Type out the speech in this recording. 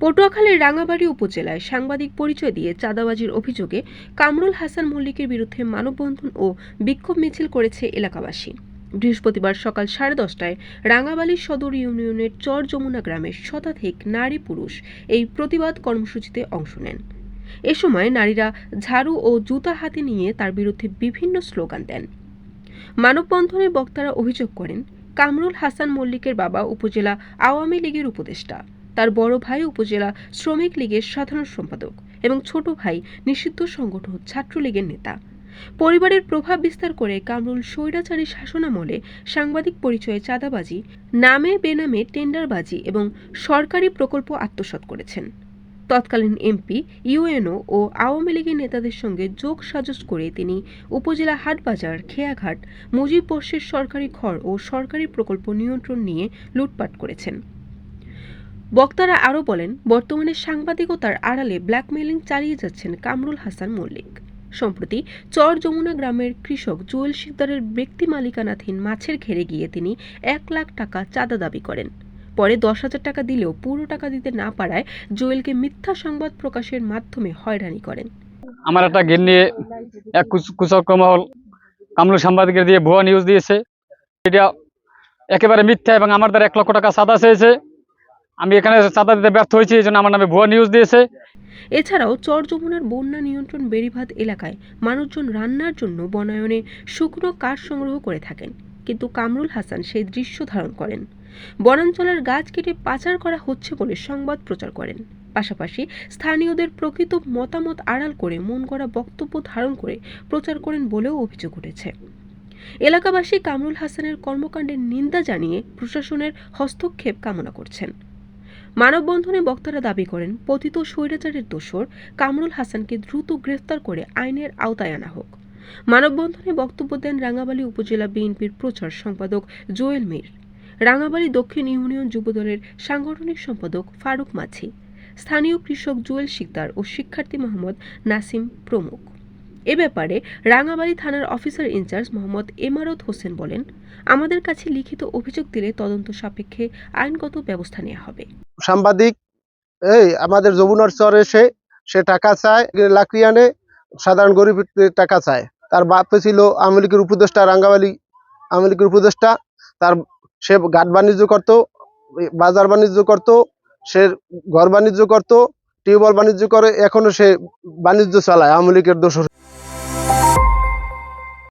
পটুয়াখালীর রাঙাবাড়ি উপজেলায় সাংবাদিক পরিচয় দিয়ে চাঁদাবাজির অভিযোগে কামরুল হাসান মল্লিকের বিরুদ্ধে মানববন্ধন ও বিক্ষোভ মিছিল করেছে এলাকাবাসী। বৃহস্পতিবার সকাল সাড়ে দশটায় রাঙাবালি সদর ইউনিয়নের চর যমুনা গ্রামের শতাধিক নারী পুরুষ এই প্রতিবাদ কর্মসূচিতে অংশ নেন। এ সময় নারীরা ঝাড়ু ও জুতা হাতে নিয়ে তার বিরুদ্ধে বিভিন্ন স্লোগান দেন। মানববন্ধনে বক্তারা অভিযোগ করেন কামরুল হাসান মল্লিকের বাবা উপজেলা আওয়ামী লীগের উপদেষ্টা। তার বড় ভাই উপজেলা শ্রমিক লীগের সাধারণ সম্পাদক এবং ছোট ভাই নিষিদ্ধ সংগঠন ছাত্রলীগের নেতা। পরিবারের প্রভাব বিস্তার করে কামরুল স্বৈরাচারী শাসনামলে সাংবাদিক পরিচয়ে চাঁদাবাজি, নামে বেনামে টেন্ডারবাজি এবং সরকারি প্রকল্প আত্মসাৎ করেছেন। তৎকালীন এমপি, ইউএনও ও আওয়ামী লীগের নেতাদের সঙ্গে যোগ সাজস করে তিনি উপজেলা হাটবাজার, খেয়াঘাট মুজিব বর্ষের সরকারি ঘর ও সরকারি প্রকল্প নিয়ন্ত্রণ নিয়ে লুটপাট করেছেন। বক্তারা আরও বলেন, বর্তমানে সাংবাদিকতার আড়ালে ব্ল্যাকমেইলিং চালিয়ে যাচ্ছেন কামরুল হাসান মল্লিক। সম্প্রতি চর যমুনা গ্রামের কৃষক জুয়েল শিকদারের ব্যক্তি মালিকানাধীন মাছের ঘেরে গিয়ে তিনি এক লাখ টাকা চাঁদা দাবি করেন। পরে দশ হাজার টাকা দিলেও পুরো টাকা দিতে না পারায় জোয়েলকে মিথ্যা সংবাদ প্রকাশের মাধ্যমে হয়রানি করেন। আমার একটা গেট নিয়ে এক কুচ- কুচক্র মহল কামরুল সাংবাদিকের দিয়ে ভুয়া নিউজ দিয়েছে। এটা একেবারে মিথ্যা এবং আমার দ্বারা এক লক্ষ টাকা চাঁদা চেয়েছে। আমি এখানে চাঁদা দিতে ব্যর্থ হয়েছি এই জন্য আমার নামে ভুয়া নিউজ দিয়েছে। এছাড়াও চর যমুনার বন্যা নিয়ন্ত্রণ বেড়িভাত এলাকায় মানুষজন রান্নার জন্য বনায়নে শুকনো কাঠ সংগ্রহ করে থাকেন। কিন্তু কামরুল হাসান সেই দৃশ্য ধারণ করেন। বনাঞ্চলের গাছ কেটে পাচার করা হচ্ছে বলে সংবাদ প্রচার করেন। পাশাপাশি স্থানীয়দের প্রকৃত মতামত আড়াল করে মন করা বক্তব্য ধারণ করে প্রচার করেন বলেও অভিযোগ উঠেছে। এলাকাবাসী কামরুল হাসানের কর্মকাণ্ডের নিন্দা জানিয়ে প্রশাসনের হস্তক্ষেপ কামনা করছেন। মানববন্ধনে বক্তারা দাবি করেন, পতিত স্বৈরাচারের দোসর কামরুল হাসানকে দ্রুত গ্রেফতার করে আইনের আওতায় আনা হোক। মানববন্ধনে বক্তব্য দেন রাঙাবালী উপজেলা বিএনপির প্রচার সম্পাদক জোয়েল মির। রাঙাবালী দক্ষিণ ইউনিয়ন যুবদলের সাংগঠনিক সম্পাদক ফারুক মাঝি, স্থানীয় কৃষক জুয়েল শিকদার ও শিক্ষার্থী মোহাম্মদ নাসিম প্রমুখ। এ ব্যাপারে রাঙাবাড়ি থানার officer in charge Mohammad Emarat Hossain বলেন, আমাদের কাছে লিখিত অভিযোগ দিলে তদন্ত সাপেক্ষে আইনগত ব্যবস্থা নেওয়া হবে। সাংবাদিক, এই আমাদের যমুনার চর এসে সে টাকা চায়, লাকড়ি আনে, সাধারণ গরিব টাকা চায়। তার বাপ ছিল আওয়ামী লীগের উপদেষ্টা রাঙ্গাবালি আওয়ামী লীগের উপদেষ্টা। তার সে গাঠ বাণিজ্য করত, বাজার বাণিজ্য করত, সে ঘর বাণিজ্য করত, টিউবওয়েল বাণিজ্য করে, এখনও সে বাণিজ্য চালায়, আওয়ামী লীগের দোষর।